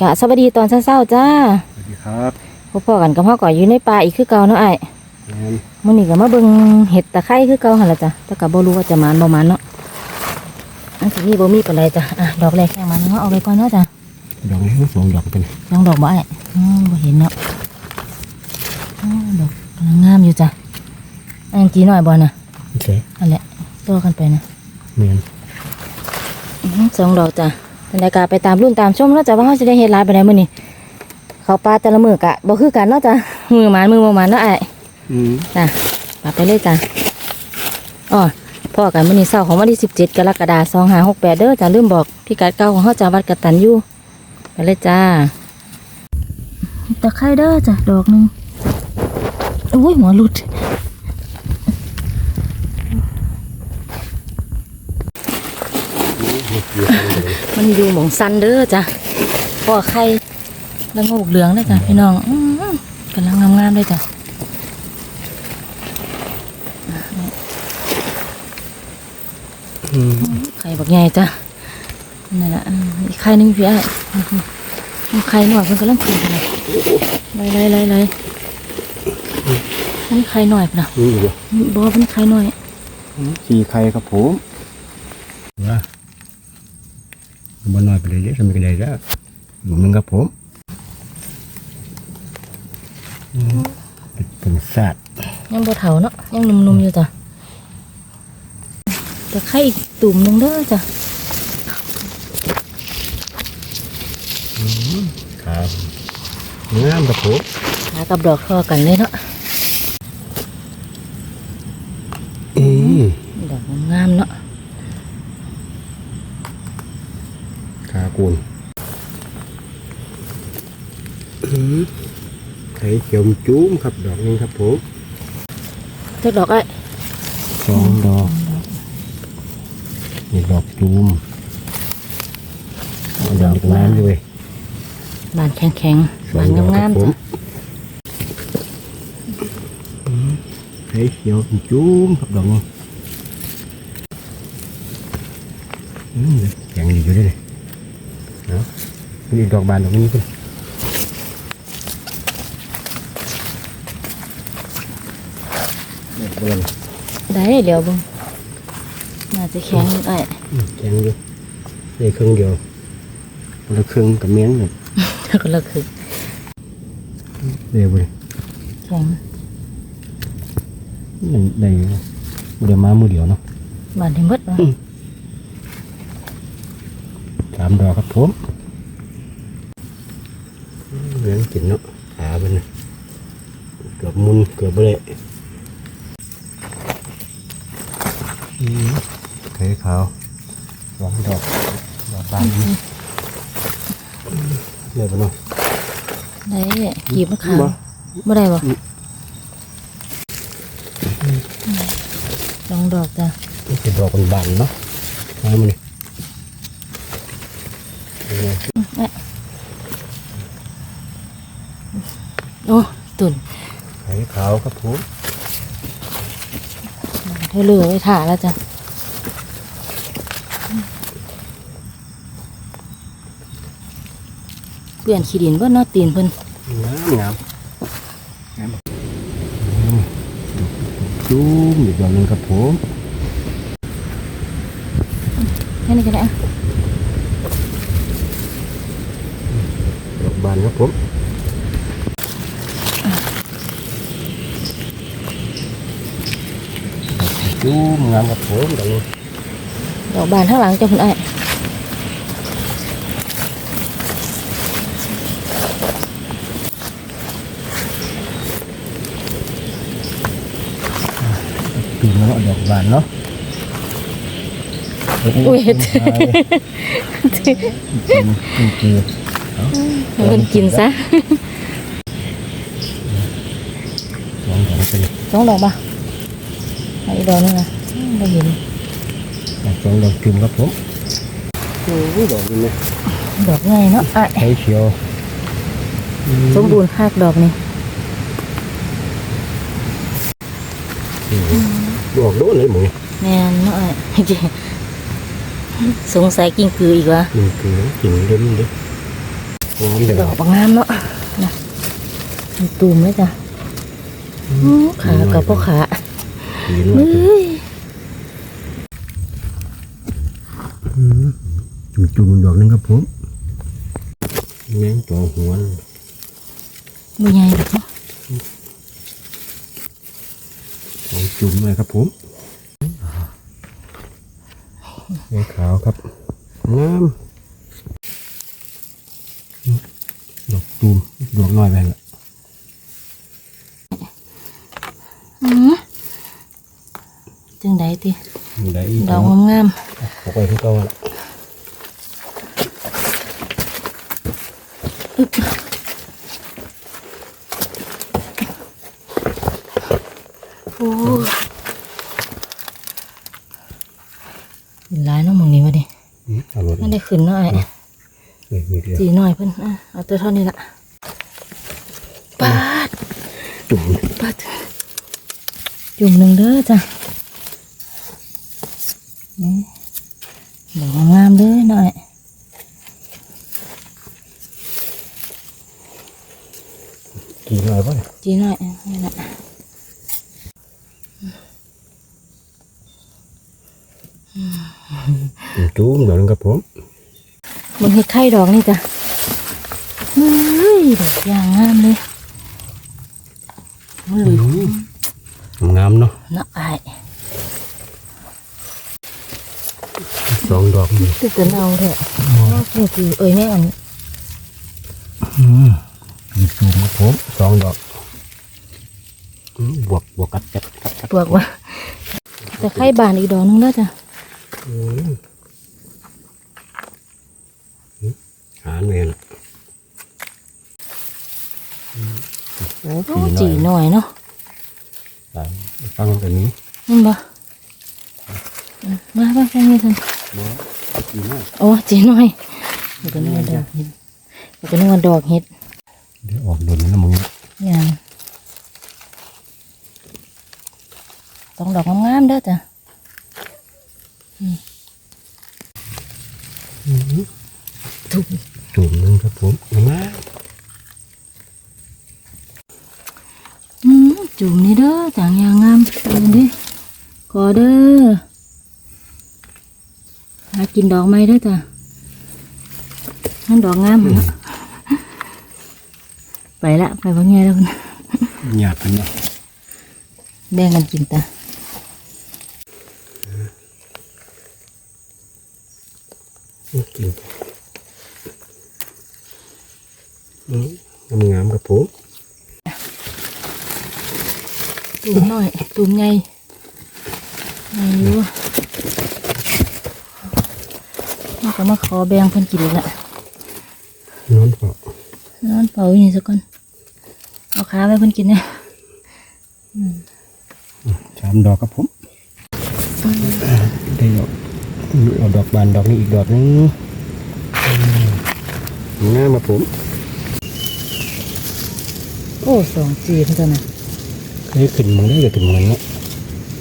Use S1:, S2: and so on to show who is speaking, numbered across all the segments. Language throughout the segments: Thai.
S1: กะสวัสดีตอนเช้าๆจ้า
S2: สวัสดีครับ
S1: พบพ่อกันกับพ่อก่ออยู่ในป่าอีกคือเก่าเนาะไอ้าย
S2: แม่น
S1: มื้อนี้ก็มาเบิ่งเห็ดตะไคร้คือเก่าหั่นล่ะจ้ะแต่ก็บ่รู้ว่าจะหมานบ่หมานเนาะอันที่นี่บ่มีปานใดจ้ะอะดอกแรกแค่มันเนาะเอาไว้ก่อนเนาะจ้ะ
S2: ดอกนี้ทั้งสองดอกเป็น
S1: ยังดอกบ่ไอ้ายอืมบ่เห็นเนาะอืมดอกกำลังงามอยู่จ้ะอันจีน้อยบ่น่ะ
S2: โอเค
S1: อันแหละตัวกันไปนะ
S2: แม่น
S1: อื้อหือสองดอกจ้ะ บรรยากาศไปตามรุ่นตามชมเนาะจ้ะว่าเฮาสิได้เฮ็ดหลายปานใดมื้อนี้เขาป่าแต่ละมื้อกะบ่คือกันเนาะจ้ะมือหมานมือบ่หมานเนาะไอ้าย
S2: อืม
S1: จ้ะปไปเลยจ้ะอ๋อพ่อกันมื้อนี้เช้าของวันที่17กรกฎาคม2568เด้อจ้ะลืมบอกพิกัดเก่าของเฮาจ้ะวัดกตัญญูไปเลยจ้าตะไคร้เด้อจ้ะดอกหนึงอุ้ยหัวหลุด
S2: เห็ดอยู่ข้างบน
S1: มันอยู่หมองซันเด้อจ้ะพ่อไข่แล้วงอกเหลืองเลยจ้ะพี่น้องอื้อๆกำลังงามๆเลยจ้ะ
S2: อืม
S1: ไข่บักใหญ่จ้ะนั่นแหละอืมอีกไข่หนึงพี่ไอ้ายอื้อหือมีไข่หน่อยเพิ่นกำลังขึ้นกันเลยไล่ไล่ไล่ไล่มันไข่หน่อยพุ่นนะ
S2: นี่อยู่
S1: บอกว่าเป็นไข่หน่อย
S2: สี่ไข่ครับผมว่า บ่น้อยไปเลยเด้อทำไมก็ได้แล้วหนูนึงครับผมอืมเป็นสัตว์
S1: ยังบ่เถาเนาะยังหนุ่มๆอยู่จ้ะแต่ไข่อีกตุ่มหนึงเด้อจ้ะ
S2: ครับงามครับผม
S1: หากับดอกทอกันเลยเนาะ
S2: อืม
S1: ดอกงามๆเนาะ
S2: ขากูนอืมไข่เขียวจุ้มครับดอกนึงครับผม
S1: เจ้าดอกไอ้
S2: สอ นี่ดอก
S1: บาน
S2: ดอกนี้คุณเบิ่ง
S1: ได้เดี๋ยวเบึงน่าจะแข็งอยู่ไอ้
S2: อืมแข็งอยู่ได้ครึ่งเดียวคนละครึ่งกับเมียนเนี่ย
S1: ก็ละคือ
S2: เดี๋ยวไป
S1: แข็ง
S2: ได้ได้บ่ได้มามือเดียวเนาะ
S1: บานที่มดเนาะ
S2: สามดอกครับผมเหลือง กินเนาะขาเป็นน่ะเกือบมุนเกือบบ่ได้อืมไข่ขาวสองดอกดอกบานนี่เลยปะเนาะ
S1: ได้กีบมะขาม
S2: บ่
S1: บ่ได้บ่สองดอกจ้ะ
S2: นี่เป็นดอกบานๆเนาะมามาเลยเอาเลย
S1: โอ้ ตุ่น
S2: ไข่ขาวครับผม
S1: เธอเหลือไว้ถ่าแล้วจ้ะเปลี่ยนขี้ดินเบิ่นเนาะตีนเพิ่น
S2: งามงามงามอืมจุ้มอีกดอกหนึงครับผม
S1: แค่นี้ก็ได้อะ
S2: ดอกบานครับผม จุ้มงามครับผมดอกนี้
S1: ดอกบานข้างหลังจ้ะคุณไอ้าย
S2: ปีนแล้วดอกบานเนาะ
S1: อุ้ย
S2: กินกินกิน
S1: มันเป็นกินซะ
S2: สองดอกเป็น
S1: สองดอกปะเอาอีกดอกหนึงอะเราเห็น
S2: สองดอกจุ่มครับผมโอ้ยดอกนี้เนี่ย
S1: ดอกไงเนาะอะ
S2: ไข่เขียว
S1: สมบูรณ์คากดอกนี่
S2: ดอกโดนเลยหมู
S1: แม่นเนาะอะจริงสงสัยกิ้งกืออีกวะ
S2: กินคือกินเดิมเด้องามเด้
S1: ด
S2: อ
S1: อกบางงามเนาะนะมีตูมไหมจ้ะอื้อขากับพ่อขา
S2: ดีด้ว
S1: เฮ้
S2: ย
S1: ย
S2: จุ่มจุ่มๆดอกนึงครับผมแมงตัวหัว
S1: บ่ใหญ่ดอกเนาะ
S2: สองจุ่มเลยครับผมแมงขาวครับงามดอกตูมดอกน้อยไปละ
S1: อื้อ จังไดติ
S2: ได้
S1: ดอกงาม
S2: ปกไปที่เก่าละ
S1: ๆโอ้หลายเนาะหมึงนี้วะดิ
S2: อืมเอาหมดเล
S1: มัน
S2: ย
S1: ได้ขึ้นเนาะไอ้
S2: นี่นี่เดียว
S1: สีหน่อยเพิ่นอะเอาตัวเท่านี้ละปาด
S2: จุ่ม
S1: ปาดจุ่มหนึ่งเด้อจ้ะ นี่ดอกงามๆเด้อหน่อย
S2: กี่หน่อยป่ะ
S1: จีหน่อยนี่แหละ
S2: จุ่มดอกนึงครับผม
S1: มึงเห็ดไข่ดอกนี่จ้ะเฮ้ยดอกยางงามเลยมันเหลือง
S2: งามเนาะ
S1: เนาะไอ้าย
S2: สองดอกนี่
S1: ตื่นเต้นเอาเถอะโอ้คือเอ้ยแม่อัน
S2: อืมมีจุ่มครับผมสองดอกอืมบวกบวกกัดกัดกัดกัด
S1: ปวกว่าแต่ไข่บานอีกดอกนึงแล้วจ้ะ
S2: อืมหาเงินอืมโอ้
S1: โอ้
S2: จี
S1: จี
S2: ห
S1: น่อยเนาะ
S2: ตามฟังกันนี้
S1: นี่บ่ อืมมาไปไปนี่ท่าน
S2: บ่จีหน่อย
S1: โอ้จีหน่อยมันก็นึกว่าดอกเห็ดมันก็นึกว่าดอกเห็ด
S2: เดี๋ยวออกโดนนะมึง
S1: อย่างสองดอกงามๆเด้อจ้ะถูก
S2: จุ่มหนึงครับผมงาม
S1: อืมจุ่มนี่เด้อจางยางงามเดินดิขอเด้อ หากินดอกไม้เด้อจ้ะนั่นดอกงามหั่นละไปละไปว่าไงแล้วพุ่น
S2: หยาบกันเนาะ
S1: แบ่งกันกินตา
S2: กินอืมงามๆครับผม
S1: ตุ่มหน่อยตุ่มไงไงอยู่มัน ก็มาขอแบ่งเพิ่นกินอีกละ
S2: นอนเปล่าน
S1: อนเป่าอยู่นี่สักก่อนเอาขาไว้เพิ่นกินเนี่ย
S2: สามดอกครับผมได้ดอกเอาดอกบานดอกนี้อีกดอกนึงอืมงามครับผม
S1: โอ้สองจีนเท่านั้น
S2: เคยขึ้นมึงได้ก็ขึ้นมึงเนาะ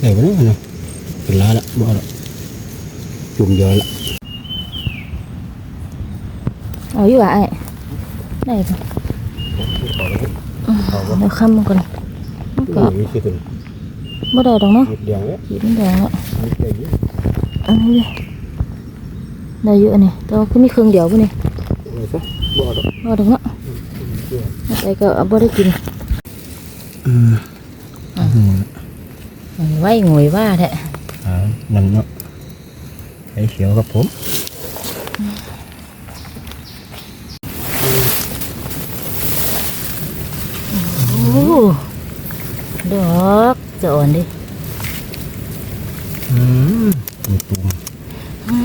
S2: ได้ปะเนาะเนาะขึ้นล้าละบ่เอาละจุ่มเยอะละ
S1: เอาอยู่อะไอ้ได้ปะ
S2: เอาละ
S1: เดี๋ยวค้ำมันก่อนมันก็
S2: นี่คือขึ้น
S1: บ่ได้ดอกเนาะ
S2: นิดเดียวเนี่ย
S1: ขีดมันแดงแล้ว
S2: นิดเดียวเยอะ
S1: อันนี้ดิได้อยู่อันนี้แต่ว่าก็มีเครื่องเดียวปุ่นี่
S2: เอาซะบ่เอาดอก
S1: บ่ดอกเนาะไปก็เอาบ่ได้กิน
S2: อืมอืม
S1: มันไว้งวยว่าแท้
S2: อ่านั่นเนาะไอ้เขียวครับผม
S1: โอ้ดอกจะ อ่อนดิ
S2: อืมมีตุ่ม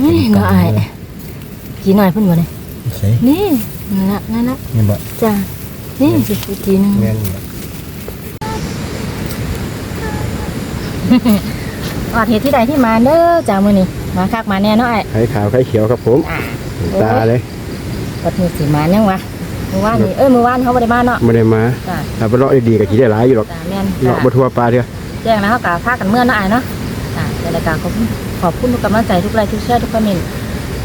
S1: เฮ้ยเนาะไอ้กี่หน่อยเพิ่นบ่นี่
S2: ใส่
S1: นี่นั่นละนั่นละ
S2: นี่บ่
S1: จ้านี่สิอีกทีหนึง
S2: แม่นบ่
S1: ออดเห็ดที่ใดที่มาเด้อจ้ามื้อนี้มาคักมาแน่เนาะไอ้
S2: ไข่ขาวไข่เขียวครับผม
S1: อ่า
S2: ตาเลย
S1: ปัดมือสิมายังวะมื้อวานนี่เอ้ยมื้อวานเขาบ่ได้มาเนาะ
S2: ไม่ได้มา
S1: จ้า
S2: ถ้าไปเลาะดีๆก็สิได้หลายอยู่หรอก
S1: จ้าแม่น
S2: เลาะ
S1: จ้า
S2: บ่ทั่วปลาเด้อ
S1: แจ้งแล้วเขากะพากันเมื่อเนาะไอ้เนาะจ้าในรายการขอบคุณขอบคุณทุกกำลังใจทุกไลค์ทุกแชร์ทุกคอมเมนต์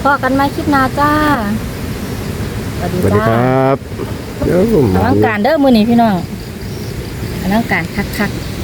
S1: พอกันไหมคลิปหน้าจ้าสวัสดี
S2: สวัสดี
S1: จ้า
S2: ครับเดี๋ยว
S1: อ
S2: มา
S1: ลังการเด้อมื้อนี้พี่น้องอลังการคักๆ